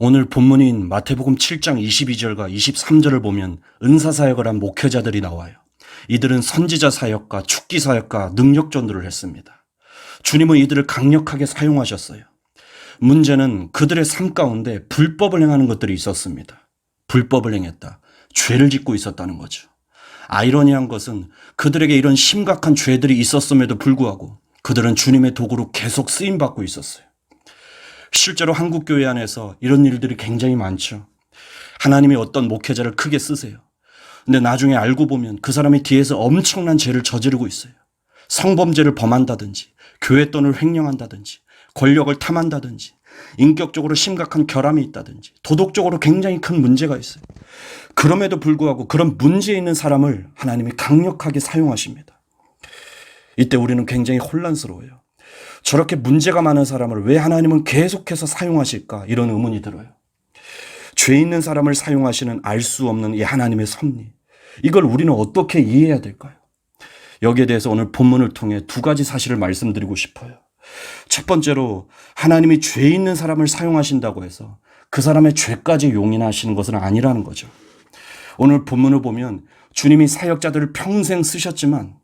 오늘 본문인 마태복음 7장 22절과 23절을 보면 은사 사역을 한 목회자들이 나와요. 이들은 선지자 사역과 축기 사역과 능력 전도를 했습니다. 주님은 이들을 강력하게 사용하셨어요. 문제는 그들의 삶 가운데 불법을 행하는 것들이 있었습니다. 불법을 행했다. 죄를 짓고 있었다는 거죠. 아이러니한 것은 그들에게 이런 심각한 죄들이 있었음에도 불구하고 그들은 주님의 도구로 계속 쓰임 받고 있었어요. 실제로 한국 교회 안에서 이런 일들이 굉장히 많죠. 하나님이 어떤 목회자를 크게 쓰세요. 근데 나중에 알고 보면 그 사람이 뒤에서 엄청난 죄를 저지르고 있어요. 성범죄를 범한다든지, 교회 돈을 횡령한다든지, 권력을 탐한다든지, 인격적으로 심각한 결함이 있다든지, 도덕적으로 굉장히 큰 문제가 있어요. 그럼에도 불구하고 그런 문제 있는 사람을 하나님이 강력하게 사용하십니다. 이때 우리는 굉장히 혼란스러워요. 저렇게 문제가 많은 사람을 왜 하나님은 계속해서 사용하실까? 이런 의문이 들어요. 죄 있는 사람을 사용하시는 알 수 없는 이 하나님의 섭리. 이걸 우리는 어떻게 이해해야 될까요? 여기에 대해서 오늘 본문을 통해 두 가지 사실을 말씀드리고 싶어요. 첫 번째로 하나님이 죄 있는 사람을 사용하신다고 해서 그 사람의 죄까지 용인하시는 것은 아니라는 거죠. 오늘 본문을 보면 주님이 사역자들을 평생 쓰셨지만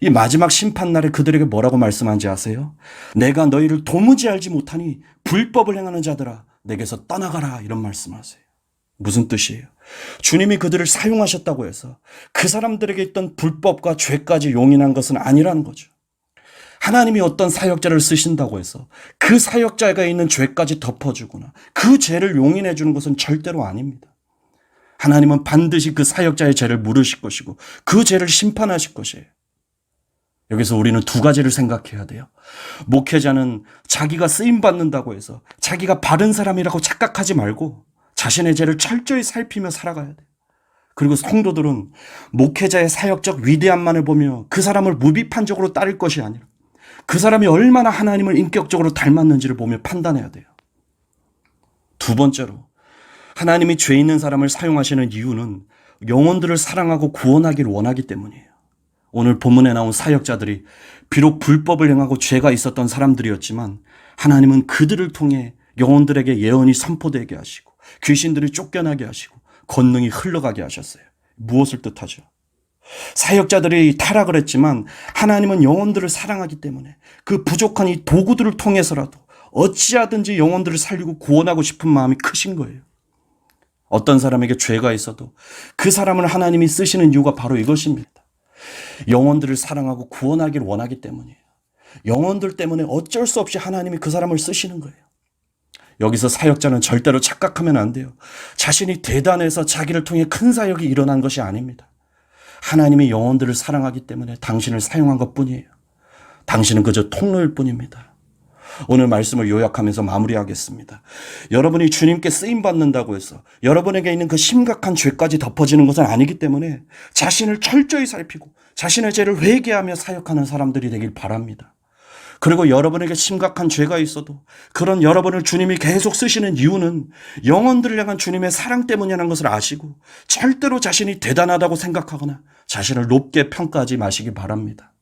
이 마지막 심판날에 그들에게 뭐라고 말씀한지 아세요? 내가 너희를 도무지 알지 못하니 불법을 행하는 자들아 내게서 떠나가라 이런 말씀하세요. 무슨 뜻이에요? 주님이 그들을 사용하셨다고 해서 그 사람들에게 있던 불법과 죄까지 용인한 것은 아니라는 거죠. 하나님이 어떤 사역자를 쓰신다고 해서 그 사역자가 있는 죄까지 덮어주거나 그 죄를 용인해 주는 것은 절대로 아닙니다. 하나님은 반드시 그 사역자의 죄를 물으실 것이고 그 죄를 심판하실 것이에요. 여기서 우리는 두 가지를 생각해야 돼요. 목회자는 자기가 쓰임 받는다고 해서 자기가 바른 사람이라고 착각하지 말고 자신의 죄를 철저히 살피며 살아가야 돼요. 그리고 성도들은 목회자의 사역적 위대함만을 보며 그 사람을 무비판적으로 따를 것이 아니라 그 사람이 얼마나 하나님을 인격적으로 닮았는지를 보며 판단해야 돼요. 두 번째로 하나님이 죄 있는 사람을 사용하시는 이유는 영혼들을 사랑하고 구원하기를 원하기 때문이에요. 오늘 본문에 나온 사역자들이 비록 불법을 행하고 죄가 있었던 사람들이었지만 하나님은 그들을 통해 영혼들에게 예언이 선포되게 하시고 귀신들이 쫓겨나게 하시고 권능이 흘러가게 하셨어요. 무엇을 뜻하죠? 사역자들이 타락을 했지만 하나님은 영혼들을 사랑하기 때문에 그 부족한 이 도구들을 통해서라도 어찌하든지 영혼들을 살리고 구원하고 싶은 마음이 크신 거예요. 어떤 사람에게 죄가 있어도 그 사람을 하나님이 쓰시는 이유가 바로 이것입니다. 영혼들을 사랑하고 구원하기를 원하기 때문이에요. 영혼들 때문에 어쩔 수 없이 하나님이 그 사람을 쓰시는 거예요. 여기서 사역자는 절대로 착각하면 안 돼요. 자신이 대단해서 자기를 통해 큰 사역이 일어난 것이 아닙니다. 하나님이 영혼들을 사랑하기 때문에 당신을 사용한 것 뿐이에요. 당신은 그저 통로일 뿐입니다. 오늘 말씀을 요약하면서 마무리하겠습니다. 여러분이 주님께 쓰임 받는다고 해서 여러분에게 있는 그 심각한 죄까지 덮어지는 것은 아니기 때문에 자신을 철저히 살피고 자신의 죄를 회개하며 사역하는 사람들이 되길 바랍니다. 그리고 여러분에게 심각한 죄가 있어도 그런 여러분을 주님이 계속 쓰시는 이유는 영혼들을 향한 주님의 사랑 때문이라는 것을 아시고 절대로 자신이 대단하다고 생각하거나 자신을 높게 평가하지 마시기 바랍니다.